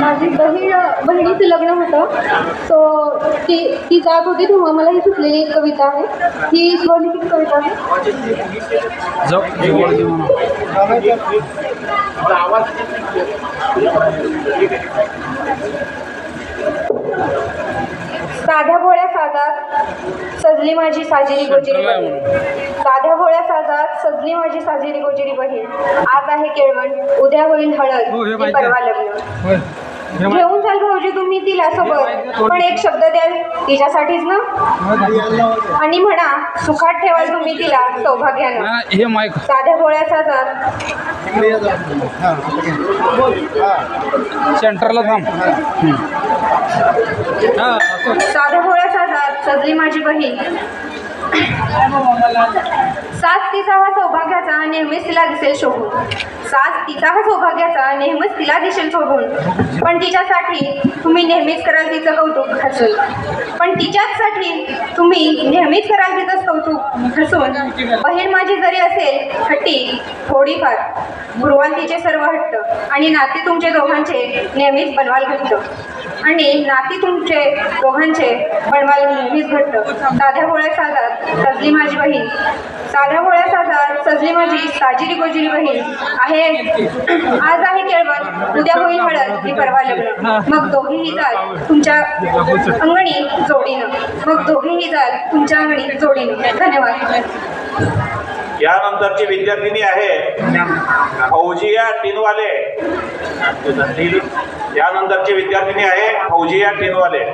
माझी बहीण बहिणीचं लग्न होतं. तो ती ती जात होती तेव्हा मला ही सुचलेली एक कविता आहे. ही स्वलिखित कविता आहे. साध्या साजात सजली माझी साजेरी गोजिरी बहीण. साध्या भोळ्या साजात सजली माझी साजेरी गोजिरी बहीण. आज आहे केळवण उद्या होईल हळद. हो, हे. परवा लग्न. हे घेऊन जाल भाऊजी तुम्ही तिला सोबत पण एक शब्द द्याल तिच्यासाठीच ना? आणि म्हणा सुखात ठेवाल तुम्ही तिला सौभाग्यानं. हे साध्या भोळ्या साजात. सेंटरला थांब. हा. साध्या सजली माझी बहीण. सास तिचा हा सौभाग्याचा नेहमीच तिला दिसेल शोभून. सास तिचा हा सौभाग्याचा नेहमीच तिला दिसेल शोभून. पण तिच्यासाठी तुम्ही नेहमीच कराल तिचं कौतुक हसून. पण तिच्याचसाठी तुम्ही नेहमीच कराल तिचं कौतुक हसून. बहीण माझी जरी असेल हट्टी थोडीफार गुरुवाल तिचे सर्व हट्ट आणि नाते तुमचे दोघांचे नेहमीच बनवाल घट्ट. आणि नाती तुमचे दोघांचे बनवाल नेहमीच घट्ट. साध्या होळ्या साजात सजली माझी बहीण. साध्या होळ्या साजात सजली माझी साजिरी गोजिरी बहीण. आहे आज आहे केळवण उद्या होईल हळद मी परवा लग्न. मग दोघेही जाल तुमच्या अंगणी जोडीनं. मग दोघेही जाल तुमच्या अंगणी जोडीनं. धन्यवाद. यानंतरची विद्यार्थिनी आहे. फौजिया टिनवाले. यानंतरची विद्यार्थिनी आहे फौजिया टिनवाले.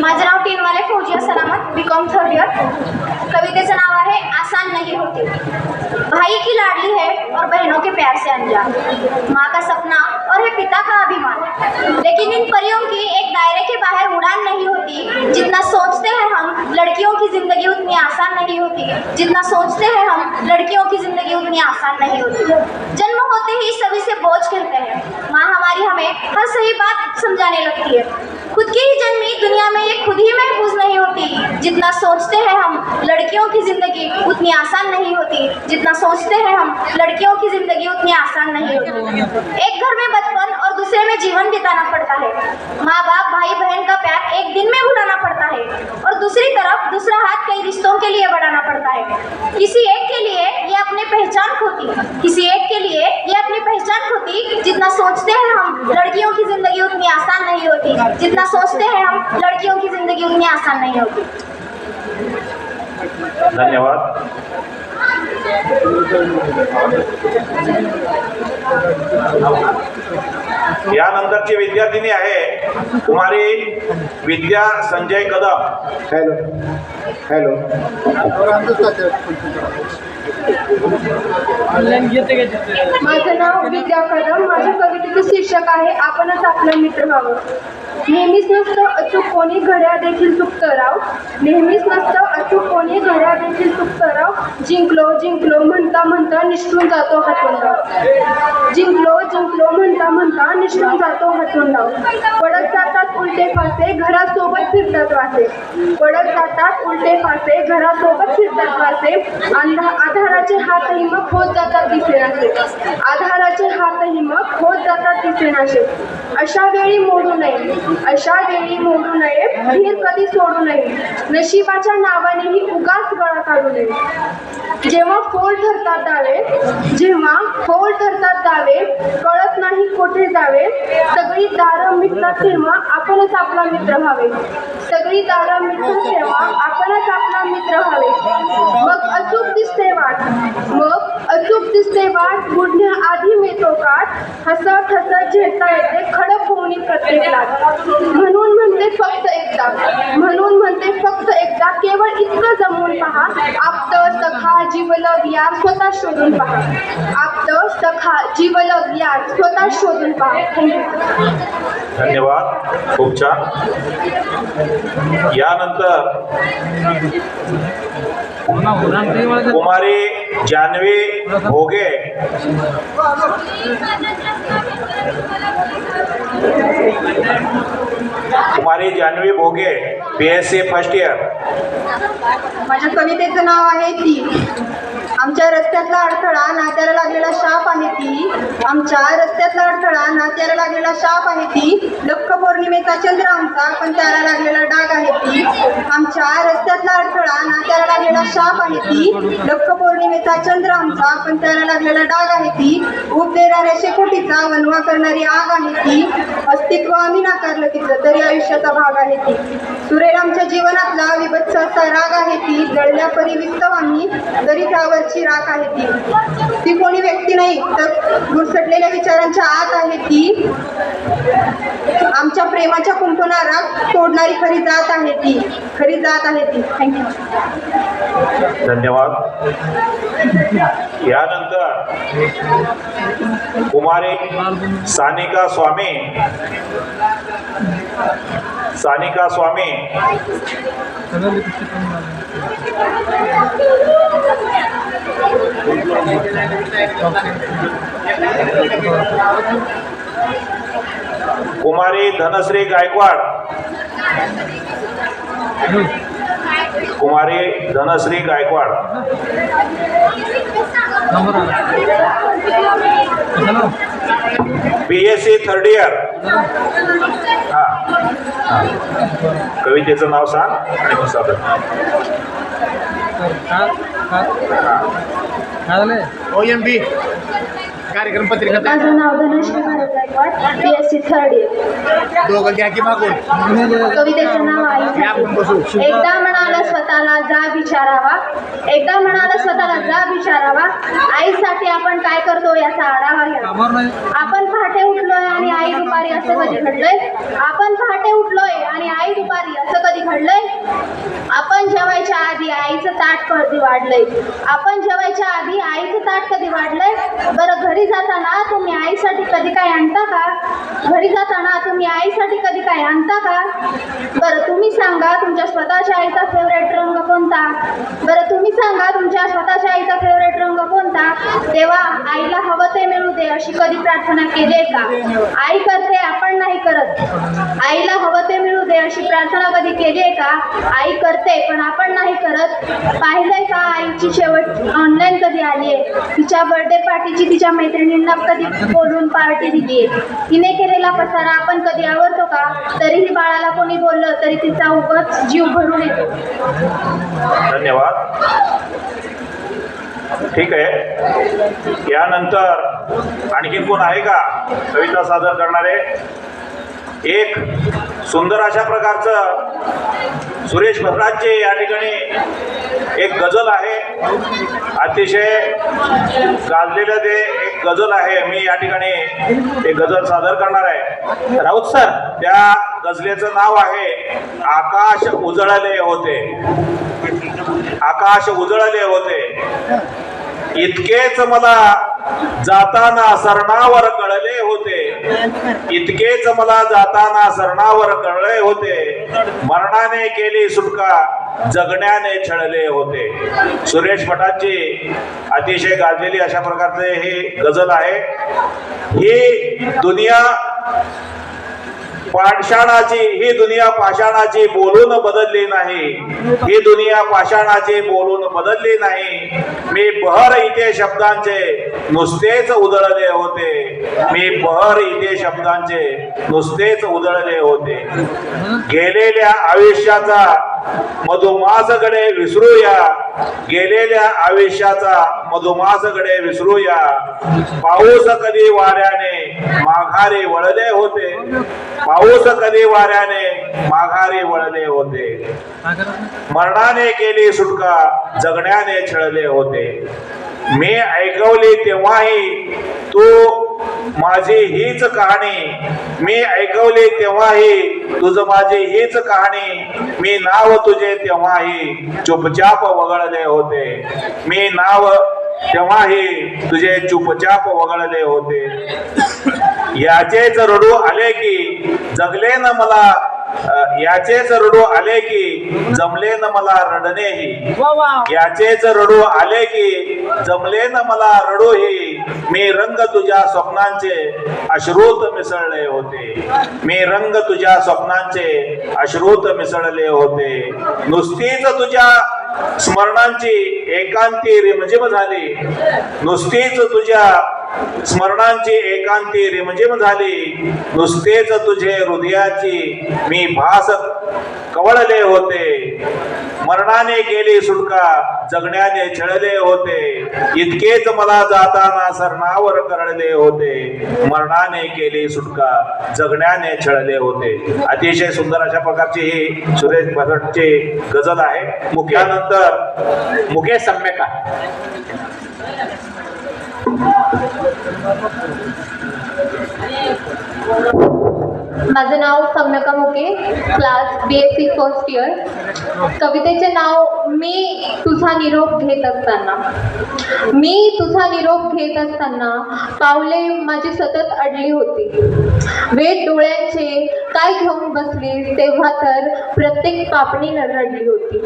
माझं नाव Tinwale Fauziya Salamat B com third year कवितेचं नाव आहे आसान नाही होते. भाई की लाडली है और बहनों के प्यार से अंजाम. माँ का सपना और है पिता का अभिमान। लेकिन इन परियों की एक दायरे के बाहर उड़ान नहीं होती, जितना सोचते हैं हम, लड़कियों की ज़िंदगी उतनी आसान नहीं होती। जितना सोचते हैं हम, लड़कियों की ज़िंदगी उतनी आसान नहीं होती। जन्म होते ही सभी से बोझ कहते हैं। माँ हमारी हमें हर सही बात समझाने लगती है। खुद की ही जन्मी दुनिया में ये खुद ही महफूज नहीं होती। जितना सोचते हैं हम लड़कियों की ज़िंदगी, उतनी आसान नहीं होती। जितना सोचते हैं हम लड़कियों की ज़िंदगी, उतनी आसान नहीं होती। एक घर में बचपन और दूसरे में जीवन बिताना पड़ता है। माँ बाप भाई बहन का प्यार एक दिन में भुलाना पड़ता है और दूसरी तरफ़ दूसरा हाथ कई रिश्तों के लिए बढ़ाना पड़ता है। किसी एक के लिए ये अपनी पहचान खोती। किसी एक के लिए ये अपनी पहचान खोती। जितना सोचते हैं हम लड़कियों की ज़िंदगी, उतनी आसान नहीं होती। जितना सोचते हैं हम लड़कियों की ज़िंदगी, उतनी आसान नहीं धन्यवाद। यानंतरची विद्यार्थिनी आहे कुमारी विद्या संजय कदम. हॅलो. हॅलो? माझं नाव विद्या कदम. माझ्या कवितेचं शीर्षक आहे आपणच आपला मित्र व्हावं. नेहमीच नसतं अचूक कोणी घड्या देखील चुकतं राव. नेहमीच नसतं अचूक कोणी घड्या देखील चुकतं राव. जिंकलो जिंकलो म्हणता म्हणता निष्ठून जातो हातून जिंकलो जिंकलो म्हणता म्हणता निष्ठून जातो हसून लावून. पडत जातात उलटे फासे घरासोबत फिरतात वासे. पडत जातात उलटे फासे घरासोबत फिरतात वासे. अंधा आधाराचे हातही मग होत जातात दिसेनासे आधाराचे हातही मग होत जातात दिसेनासे अशा वेळी मोडू नये. अशा वेळी मोडू नये. धीर कधी सोडू नये. नशिबाच्या नावानेही उगाच गळा काढू नये. जेव्हा फोल ठरतात दावे जेव्हा फोल ठरतात दावे कळत नाही कोठे जावे सगळी दारं मिटतात तेव्हा आपणच आपला मित्र व्हावे. सगळी दारं मिटतात तेव्हा आपणच आपला मित्र व्हावे. मग अचूक दिसते वाट. मग अचूक दिसते वाट बुडण्याआधी मिळतो काठ. हसत हसत झेडता येते खडक होऊन प्रत्येकला म्हणून म्हणते फक्त एकदा. म्हणून म्हणते फक्त एकदा. केवळ इतकं जमून पहा. आप्त सखा जीवलग यार स्वतः शोधून पहा. आप्त सखा जीवलग यार स्वतः शोधून पहा. धन्यवाद. खूप छान. यानंतर कुमारी Janvi Bhoge. Kumari Janhavi Bhoge P S C first year माझ्या कवितेचं नाव आहे ती. आमच्या रस्त्यातला अडथळा नात्याला लागलेला शाप आहे ती. आमच्या रस्त्यातला अडथळा नात्याला लागलेला शाप आहे ती. लख पौर्णिमेचा चंद्र आमचा पण त्याला लागलेला डाग आहे ती. आमच्या रस्त्यातला अडथळा नात्याला लागलेला शाप आहे ती. लख पौर्णिमेचा चंद्र आमचा पण त्याला लागलेला डाग आहे ती. ऊब देणाऱ्या शेकोटीचा वनवा करणारी आग आहे ती. अस्तित्व आम्ही नाकारलं तिचं तरी आयुष्याचा भाग आहे ती. सुरेल आमच्या जीवनातला विभत्स असा राग आहे ती. जळल्या परी विस्तव आम्ही तरी त्यावर त्यावरची राख आहे ती. ती कोणी व्यक्ती नाही तर गुरसटलेल्या विचारांच्या आत आहे ती. आमच्या प्रेमाच्या कुंपणाला तोडणारी खरी जात आहे ती. खरी जात आहे ती. थँक्यू धन्यवाद. यानंतर कुमारी सानिका स्वामी. सानिका स्वामी सगळं मी पुस्तक करून आलो. Kumari Dhanashree Gaikwad. Kumari Dhanashree Gaikwad. B S C third year हा हा. कवितेचं नाव सांग आणि मग सादर. काय काय काय झालंय ओ एम बी कार्यक्रम पत्रिका. माझं नाव Bharat Gaikwad S C third year दोघं घ्या की मागून. कवितेचं नाव आहे. एकदा म्हणाला स्वतःला जा विचारावा. एकदा म्हणाला स्वतःला जा विचारावा. आईसाठी आपण काय करतो याचा आढावा घ्या. आपण पहाटे उठलोय आणि आई दुपारी असं कधी घडलंय? आपण पहाटे उठलोय आणि आई दुपारी असं कधी घडलंय? आपण जेवायच्या आधी आईचं ताट कधी वाढलंय? आपण जेवायच्या आधी आईचं ताट कधी वाढलंय? बरं घरी घरी जाताना तुम्ही आईसाठी कधी काय आणता का? घरी जाताना तुम्ही आईसाठी कधी काय आणता का? बरं तुम्ही सांगा तुमच्या स्वतःच्या आईचा फेवरेट रंग कोणता? बरं तुम्ही सांगा तुमच्या स्वतःच्या आईचा फेवरेट रंग कोणता? तेव्हा आईला हवं ते मिळू दे अशी कधी प्रार्थना केली आहे का? आई करते आपण नाही करत. आईला हवं ते मिळू दे अशी प्रार्थना कधी केली आहे का? आई करते पण आपण नाही करत. पाहिलंय का आईची शेवट ऑनलाईन कधी आली आहे तिच्या बर्थडे पार्टीची तिच्या मैत्रिणींना कधी बोलून पार्टी दिली तिने केलेला पसारा आपण कधी आवडतो का? तरीही बाळाला कोणी बोललं तरी तिचा उगाच जीव भरून येतो. धन्यवाद. ठीक आहे. यानंतर आणखी कोण आहे का? कविता सादर करणारे? एक सुंदर अशा प्रकारचं सुरेश भद्रांचे या ठिकाणी एक गझल आहे. अतिशय गाजलेलं ते एक गझल आहे मी या ठिकाणी एक गझल सादर करणार आहे. राऊत सर त्या गझलेचं नाव आहे आकाश उजळले होते. आकाश उजळले होते. इतकेच मला जाताना सरणावर कळले होते. इतकेच मला जाताना सरणावर कळले होते. मरणाने केली सुटका जगण्याने छळले होते. सुरेश भटांची अतिशय गाजलेली अशा प्रकारचे हे गझल आहे. ही दुनिया पाषाणाची ही दुनिया पाषाणाची बोलून बदलली नाही. ही दुनिया पाषाणाची बोलून बदलली नाही. मी बहर इथे शब्दांचे नुसतेच उधळले होते. मी बहर इथे शब्दांचे नुसतेच उधळले होते. गेलेल्या आयुष्याचा मधुमासकडे विसरूया. गेलेल्या आयुष्याचा मधुमासकडे विसरूया. पाऊस कधी वाऱ्याने माघारी वळले होते? पाऊस कधी वाऱ्याने माघारी वळले होते? मरणाने केली सुटका जगण्याने छळले होते. मी ऐकवली तेव्हाही तू माझी हीच कहाणी मी ऐकवली तेव्हाही तुझ माझी हीच कहाणी मी नाव तुझे तेव्हाही चुपचाप वगळले होते. मी नाव तेव्हाही तुझे चुपचाप वगळले होते. याचेच रडू आले की जगले न मला याचेच रडू आले की जमले न मला रडणेही. याचेच रडू आले की जमले न मला रडूही. मी रंग तुझ्या स्वप्नांचे अश्रुत मिसळले होते. मी रंग तुझ्या स्वप्नांचे अश्रुत मिसळले होते. नुसतीच तुझ्या स्मरणांची एकांती रिमझिम झाली. नुसतीच तुझ्या स्मरणांची एकांती रिमझिम झाली. नुसतेच तुझे हृदयाची मी भास कवळले होते. मरणाने गेली सुटका जगण्याने छळले होते. इतकेच मला जाताना सरणावर करळले होते. मरणाने केली सुटका जगण्याने छळले होते. अतिशय सुंदर अशा प्रकारची ही सुरेश भटची गजल आहे. मुख्यानंतर मुकेश सम्यका Thank you. माझं नाव Samyaka Muke class B S C first year कवितेचे नाव मी तुझा निरोप घेत असताना. मी तुझा निरोप घेत असताना पावले माझी सतत अडली होती. वेद डोळ्यांचे काय घेऊन बसलीस तेव्हा तर प्रत्येक पापणी रडली होती.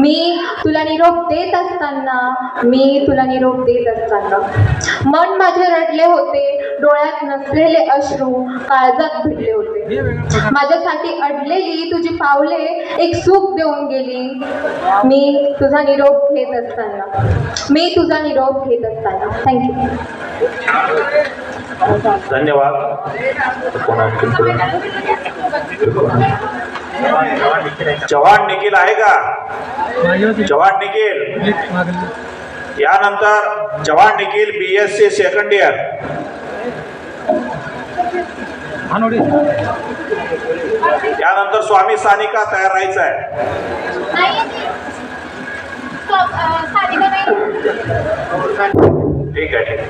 मी तुला निरोप देत असताना मी तुला निरोप देत असताना. मन माझे रडले होते डोळ्यात नसलेले अश्रू काळजात भिडले होते. माझ्यासाठी अडलेली तुझी पावले एक सुख देऊन गेली. मी तुझा निरोप घेत असताना. मी तुझा निरोप घेत असताना. थँक्यू धन्यवाद. चव्हाण निखिल आहे का? चव्हाण निखिल. यानंतर Chavan Nikhil B S C second year हानोडी यानंतर स्वामी सानिका तयार राहायचं आहे. ठीक आहे ठीक आहे.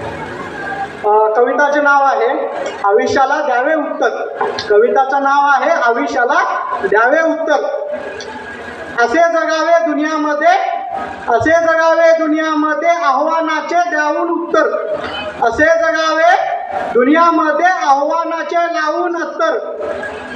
अ, कविताचे नाव आहे आयुष्याला द्यावे उत्तर. कविताचं नाव आहे आयुष्याला द्यावे उत्तर. असे जगावे दुनियामध्ये असे जगावे दुनियामध्ये आव्हानाचे द्यावून उत्तर. असे जगावे दुनियामध्ये आव्हानाचे लावून उत्तर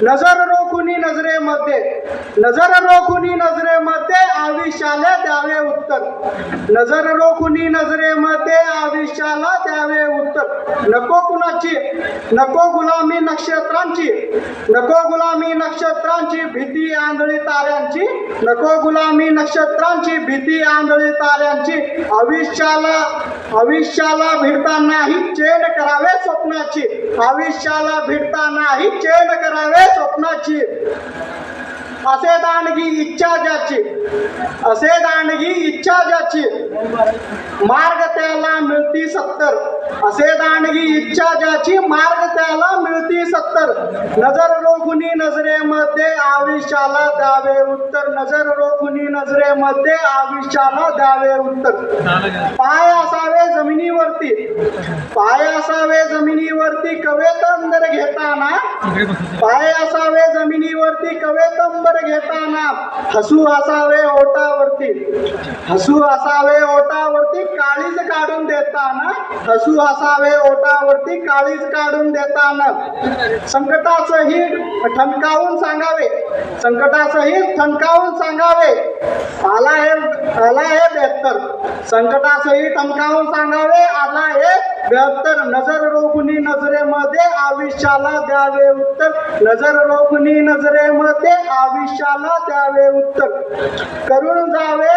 नजर रोखुनी नजरेमध्ये? नजर रोखुनी नजरेमध्ये? आयुष्याला द्यावे उत्तर. नजर रोखुनी नजरेमध्ये? आयुष्याला द्यावे उत्तर. नको कुणाची? नको गुलामी नक्षत्रांची. नको गुलामी नक्षत्रांची भीती आंधळी ताऱ्यांची. नको गुलामी नक्षत्रांची भीती आंधळी ताऱ्यांची. आयुष्याला आयुष्याला भिडतानाही चेड करावे स्वप्नाची. आयुष्याला भिडतानाही चेड करावे स्वप्नाची. aí. असे दांडगी इच्छा ज्याची असे दांडगी इच्छा ज्याची मार्ग त्याला मिळती सत्तर. असे दांडगी इच्छा ज्याची मार्ग त्याला मिळती सत्तर. नजर रोखुनी नजरेमध्ये आयुष्याला द्यावे उत्तर. नजर रोखुनी नजरेमध्ये आयुष्याला द्यावे उत्तर. पाय असावे जमिनीवरती. पाय असावे जमिनीवरती कवेतंबर घेताना पाय असावे जमिनीवरती कवेतंबर घेताना हसू असावे ओटावरती हसू असावे ओटावरती काळीज काढून देताना हसू असावे ओटावरती काळीज काढून देताना. संकटाचंही ठणकावून सांगावे. संकटाचंही ठणकावून सांगावे. आला हे आला हे बेहत्तर संकटासहित ठणकावून सांगावे. आला हे बेहत्तर नजर रोखुनी नजरेमध्ये आयुष्याला द्यावे उत्तर. नजर रोखुनी नजरेमध्ये आयुष्याला द्यावे उत्तर. करून जावे.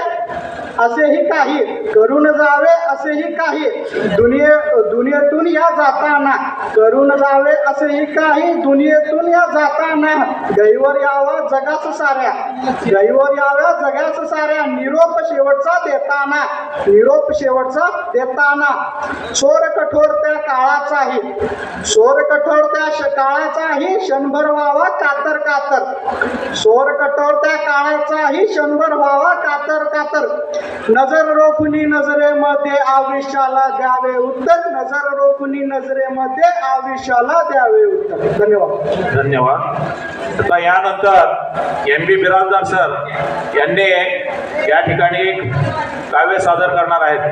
असेही काही करून जावे असेही काही दुनिये दुनियेतून या जाताना करून जावे असेही काही दुनियेतून या जाताना गैवर यावा जगास साऱ्या गैवर याव्या जगास साऱ्या निरोप शेवटचा देताना निरोप शेवटचा देताना सोर कठोर त्या काळाचाही सोर कठोर त्या श- काळाचाही क्षणभर व्हावा कातर कातर. सोर कठोर त्या काळाचाही क्षणभर व्हावा कातर कातर. नजर रोखुनी नजरेमध्ये आयुष्याला द्यावे उत्तर. नजर रोखुनी नजरेमध्ये आयुष्याला द्यावे उत्तर. धन्यवाद. धन्यवाद. आता यानंतर एम बी बिराजदार सर यांनी या ठिकाणी एक काव्य सादर करणार आहेत.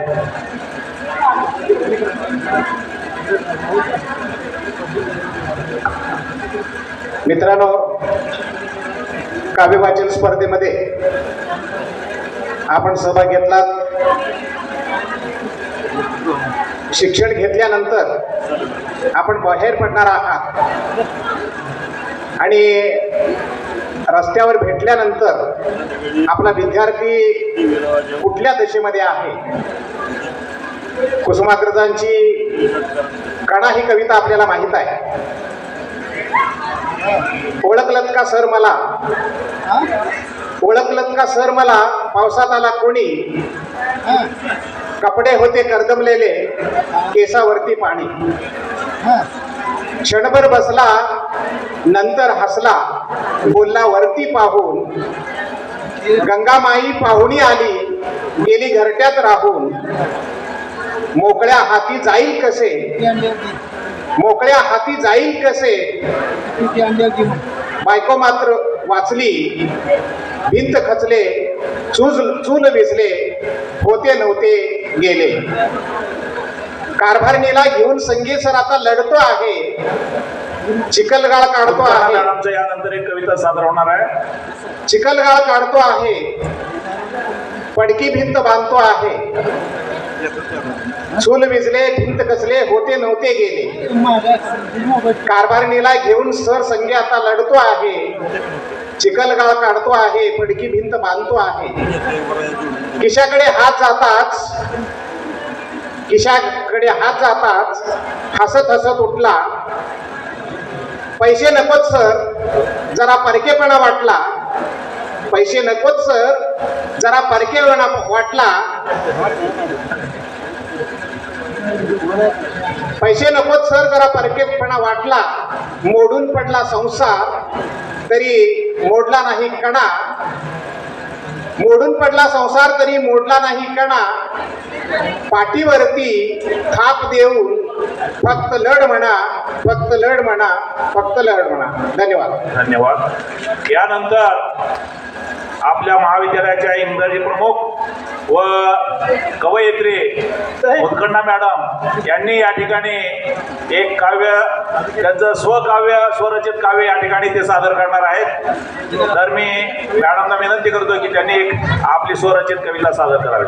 मित्रांनो काव्यवाचन स्पर्धेमध्ये आपण सहभाग घेतला शिक्षण घेतल्यानंतर आपण बाहेर पडणार आहात. आणि रस्त्यावर भेटल्यानंतर आपला विद्यार्थी कुठल्या दशेमध्ये आहे? कुसुमाग्रजांची कणा ही कविता आपल्याला माहीत आहे. ओळखलत का सर मला? ओळखलत का सर मला? पावसात आला कोणी? कपडे होते करदमलेले केसावरती पाणी. क्षणभर बसला नंतर हसला बोलला वरती पाहून. गंगामाई पाहुणी आली गेली घरट्यात राहून. मोकळ्या हाती जाईल कसे? मोकळ्या हाती जाईल कसे? बायको मात्र वाचली. भिंत खचले चूज चूल विजले होते नव्हते गेले. कारभारणीला घेऊन संगीत सर आता लढतो आहे. चिखलगाळ काढतो आहे. मॅडमच्या यानंतर एक कविता सादर होणार आहे. चिखलगाळ काढतो आहे. पडकी भिंत बांधतो आहे. चूल विजले भिंत कसले होते नव्हते गेले. कारभारणीला घेऊन सर संगे आता लढतो आहे. चिखलगाळ काढतो आहे पडकी भिंत बांधतो आहे. किशाकडे हात जाताच खिशाकडे हात जाताच हसत हसत उठला. पैसे नकोत सर. जरा परकेपणा वाटला. पैसे नकोत सर. जरा परकेपणा वाटला. पैसे नकोत सर जरा परकेपणा वाटला. मोडून पडला संसार तरी मोडला नाही कणा. मोडून पडला संसार तरी मोडला नाही कणा. पाठीवरती थाप देऊन फक्त लढ म्हणा फक्त लढ म्हणा फक्त लढ म्हणा. धन्यवाद. धन्यवाद. यानंतर आपल्या महाविद्यालयाच्या इंग्रजी प्रमुख व कवयित्री उत्कंडा मॅडम यांनी या ठिकाणी एक काव्य त्यांचं स्वकाव्य स्वरचित काव्य या ठिकाणी ते सादर करणार आहेत. तर मी मॅडमना विनंती करतो की त्यांनी एक आपली स्वरचित कविता सादर करावी.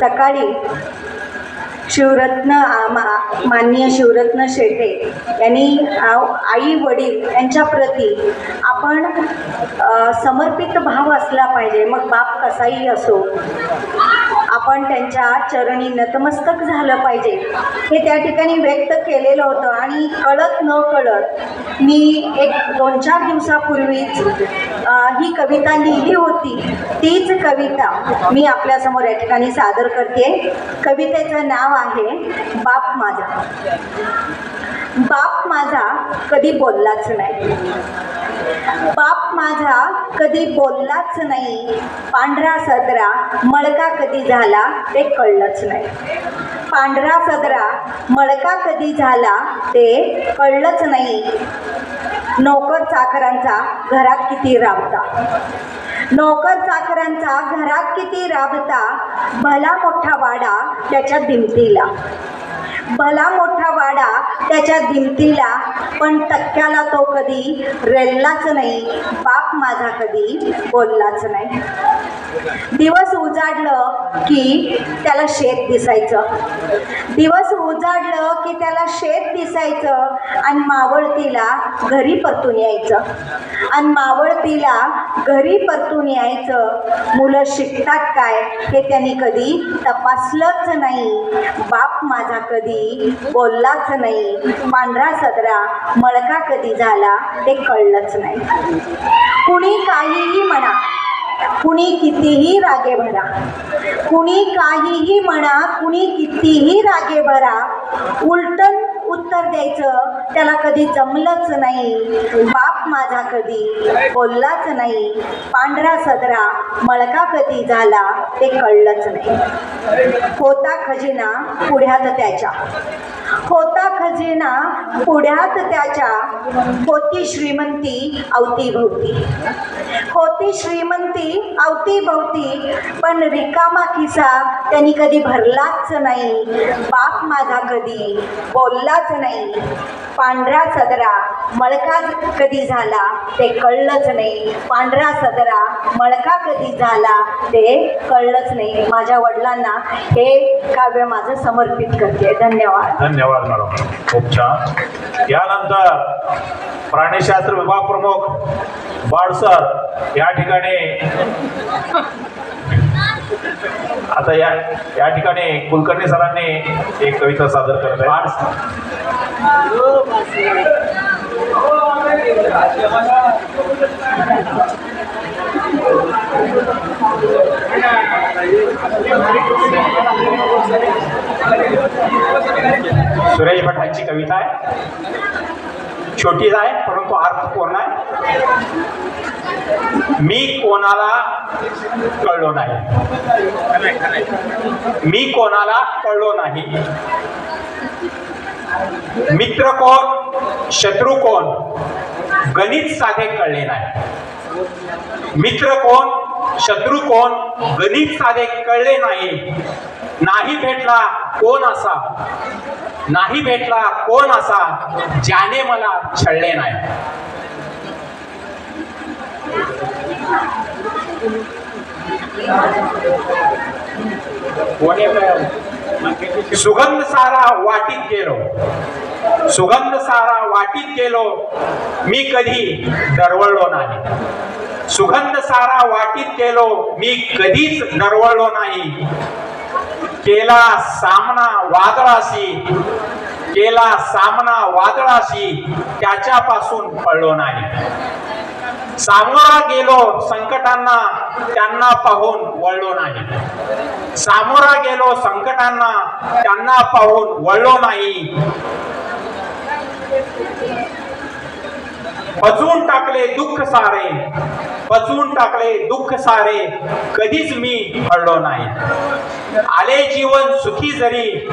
सकाळी शिवरत्न आमा मा- माननीय शिवरत्न शेटे यांनी आई वडील यांच्या प्रती आपण समर्पित भाव असला पाहिजे. मग बाप कसाही असो आपण त्यांच्या चरणी नतमस्तक झालं पाहिजे. हे त्या ठिकाणी व्यक्त केलेलं होतं आणि कळत न कळत मी एक दोन चार दिवसापूर्वीच ही कविता लिहिली होती. तीच कविता मी आपल्यासमोर या ठिकाणी सादर करते. कवितेचं नाव आहे बाप माझा. बाप माझा कधी बोललाच नाही. बाप माझा कधी बोललाच नाही. पांढरा सदरा मळका कधी झाला ते कळलंच नाही. पांढरा सदरा मळका कधी झाला ते कळलंच नाही. नोकर चाकरांचा घरात किती राबता. नोकर चाकरांचा घरात किती राबता. भला मोठा वाडा त्याच्या दिमतीला भला मोठा वाडा त्याच्या दिमतीला पण टक्क्याला तो कधी रेललाच नाही बाप माझा कधी बोललाच नाही. दिवस उजाडलं की त्याला शेत दिसायचं. दिवस उजाडलं की त्याला शेत दिसायचं आणि मावळतीला घरी परतून यायचं. आणि मावळतीला घरी परतून यायचं. मुलं शिकतात काय हे त्यांनी कधी तपासलंच नाही. बाप माझा कधी बोललाच नाही. पांढरा सदरा मळका कधी झाला ते कळलंच नाही. कुणी काहीही म्हणा कुणी कितीही रागे भरा. कुणी काहीही म्हणा कुणी कितीही रागे भरा. उलटन उत्तर द्यायचं त्याला कधी जमलंच नाही. बाप माझा कधी बोललाच नाही. पांढरा सदरा मळका कधी झाला ते कळलंच नाही. होता खजिना पुढ्यात त्याच्या. होता खजिना पुढ्यात त्याच्या होती श्रीमंती अवतीभोवती. होती श्रीमंती अवतीभोवती पण रिकामा खिसा त्यांनी कधी भरलाच नाही. बाप माझा कधी बोललाच नाही. पांढरा सदरा मळका कधी झाला ते कळलंच नाही. पांढरा सदरा मळका कधी झाला ते कळलंच नाही. माझ्या वडिलांना हे काव्य माझं समर्पित करते. धन्यवाद. धन्यवाद मॅडम. खूप छान. यानंतर प्राणीशास्त्र विभाग प्रमुख बाडसर या ठिकाणी आता या या ठिकाणी कुलकर्णी सरांनी एक कविता सादर करत सुरेश भटांची कविता आहे. छोटीच आहे परंतु अर्थ पूर्ण आहे मी कोणाला कळलो नाही. मी कोणाला कळलो नाही. मित्र कोण शत्रू कोण गणित साधे कळले नाही. मित्र कोण शत्रू कोण? गणित साधे कळले नाही. नाही भेटला कोण असा? नाही भेटला कोण असा? ज्याने मला छळले नाही. सुगंध सारा वाटीत गेलो. सुगंध सारा वाटीत गेलो. मी कधी दरवळलो नाही. सुगंध सारा वाटीत केलो. मी कधीच नरवळलो नाही. केला सामना वादळाशी. केला सामना वादळाशी त्याच्यापासून पडलो नाही. सामोरा गेलो संकटांना त्यांना पाहून वळलो नाही. सामोरा गेलो संकटांना त्यांना पाहून वळलो नाही. पचवून टाकले दुःख सारे. पचवून टाकले दुःख सारे. कधीच मी हळलो नाही. आले जीवन सुखी जरी.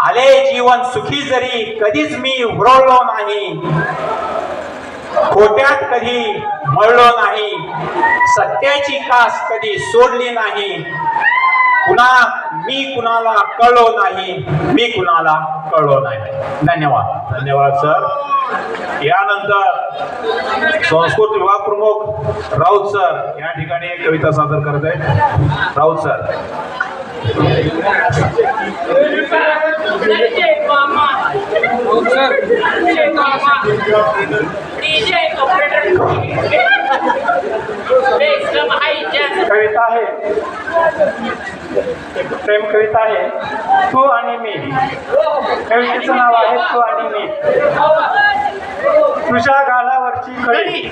आले जीवन सुखी जरी. कधीच मी हुरळलो नाही. खोट्यात कधी मळलो नाही. सत्याची कास कधी सोडली नाही. कुणा मी कुणाला कळलो नाही मी कुणाला कळलो नाही. धन्यवाद. धन्यवाद सर यानंतर संस्कृत विभाग प्रमुख राऊत सर या ठिकाणी कविता सादर करत आहेत राऊत सर कविता आहे. एक प्रेम कविता आहे. तू आणि मी. कवितेचं नाव आहे तू आणि मी. तुझ्या गालावरची कळी.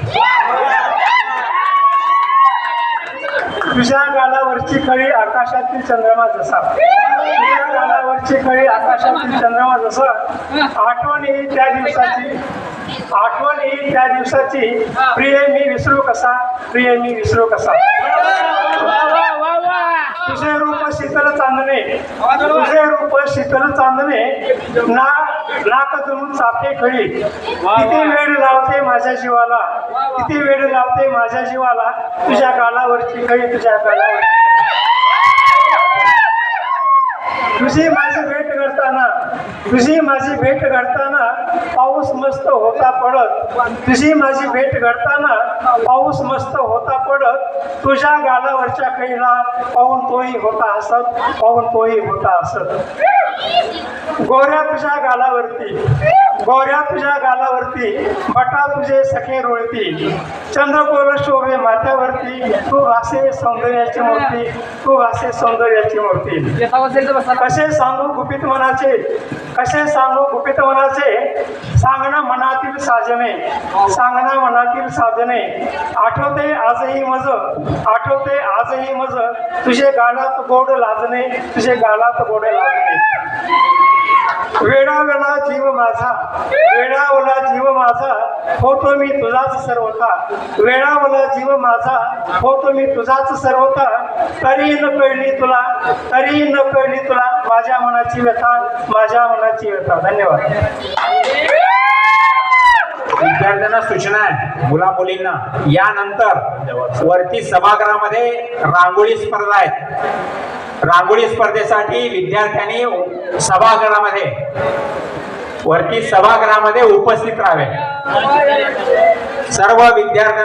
तुझ्या गालावरची कळी आकाशातील चंद्रमा जसा. तुझ्या गालावरची कळी आकाशातील चंद्रमा जसा. आठवण येईल त्या दिवसाची. आठवण येईल त्या दिवसाची. प्रिय मी विसरू कसा? प्रिय मी विसरू कसा? तुझे रूप शीतल चांदणे. तुझे रूप शीतल चांदणे. ना नाक धरून चापे खळी किती वेळ लावते माझ्या जीवाला? किती वेळ लावते माझ्या जीवाला? तुझ्या गालावरची खळी तुझ्या गालावरची तुझी माझं भेट घडताना तुझी माझी भेट घडताना पाऊस मस्त होता पडत. तुझी माझी भेट घडताना पाऊस मस्त होता पडत. तुझ्या गालावरच्या कैला पाहून तोही होता हसत पाहून तोही होता हसत. गोऱ्या तुझ्या गालावरती गोऱ्या तुझ्या गालावरती बटा तुझे सखे रोळती. चंद्रकोर शोभे माथ्यावरती तू भासे सौंदर्याची मूर्ती तू भासे सौंदर्याची मूर्ती. कसे सांगू गुपित मनाचे? कसे सांगू गुपित मनाचे सांगणं मनातील साजने. सांगणा मनातील साधने आठवते आजही मज आठवते आजही मज. तुझे गालात गोड लाजणे तुझे गालात गोड लाजणे. वेडावला जीव माझा वेळावला जीव माझा होतो मी तुझाच सर्वता. वेळावला जीव माझा होतो मी तुझाच सर्वता. तरी न कळली तुला तरी न कळली तुला माझ्या मनाची व्यथा माझ्या मनाची व्यथा. धन्यवाद. विद्यार्थ्यांना सूचना आहे मुला मुलींना यानंतर वरती सभागृहामध्ये रांगोळी स्पर्धा आहेत. रांगोळी स्पर्धेसाठी विद्यार्थ्यांनी सभागृहामध्ये वरती सभागृहामध्ये उपस्थित राहावे. सर्व विद्यार्थ्यांना